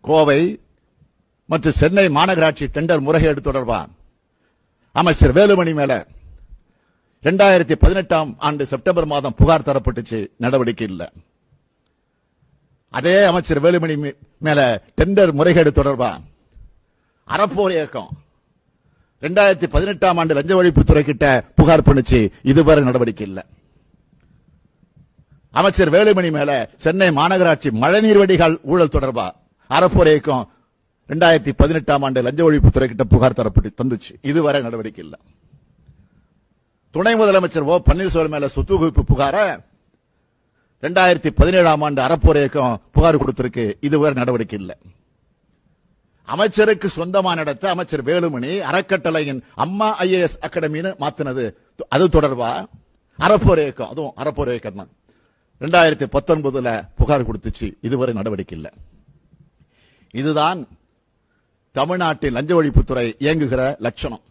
கோவை மற்றும் சென்னை மாநகராட்சி டெண்டர் முறைகேடு தொடர்பா அமைச்சர் வேலுமணி மேல இரண்டாயிரத்தி பதினெட்டாம் ஆண்டு செப்டம்பர் மாதம் புகார் தரப்பட்டுச்சு. நடவடிக்கை இல்ல. அதே அமைச்சர் வேலுமணி மேல டெண்டர் முறைகேடு தொடர்பா அறப்போர் இயக்கம். ரெண்டாயிரத்தி பதினெட்டாம் ஆண்டு லஞ்ச ஒழிப்புத்துறை கிட்ட புகார் பண்ணுச்சு. இதுவரை நடவடிக்கை இல்ல. அமைச்சர் வேலுமணி மேல சென்னை மாநகராட்சி மழைநீர் வடிகால் ஊழல் தொடர்பா அறப்போர் ரெண்டாயிரத்தி பதினெட்டாம் ஆண்டு லஞ்ச ஒழிப்புத்துறை கிட்ட புகார் தரப்பட்டு தந்துச்சு. இதுவரை நடவடிக்கை இல்ல. துணை முதலமைச்சர் ஓ பன்னீர்செல்வம் மேல சொத்து குவிப்பு புகார ரெண்டாயிரத்தி பதினேழாம் ஆண்டு அறப்போர் இயக்கம் புகார் கொடுத்திருக்கு. இதுவரை நடவடிக்கை இல்ல. அமைச்சருக்கு சொந்தமா நடத்த அமைச்சர் வேலுமணி அறக்கட்டளையின் அம்மா ஐஏஎஸ் அகாடமின்னு மாத்தினது. அது தொடர்பா? அறப்போர் இயக்கம் அதுவும் அறப்போர் இயக்கம் தான். ரெண்டாயிரத்தி பத்தொன்பதுல புகார் கொடுத்துச்சு. இதுவரை நடவடிக்கை இல்ல. இதுதான் தமிழ்நாட்டின் லஞ்ச ஒழிப்புத்துறை இயங்குகிற லட்சணம்.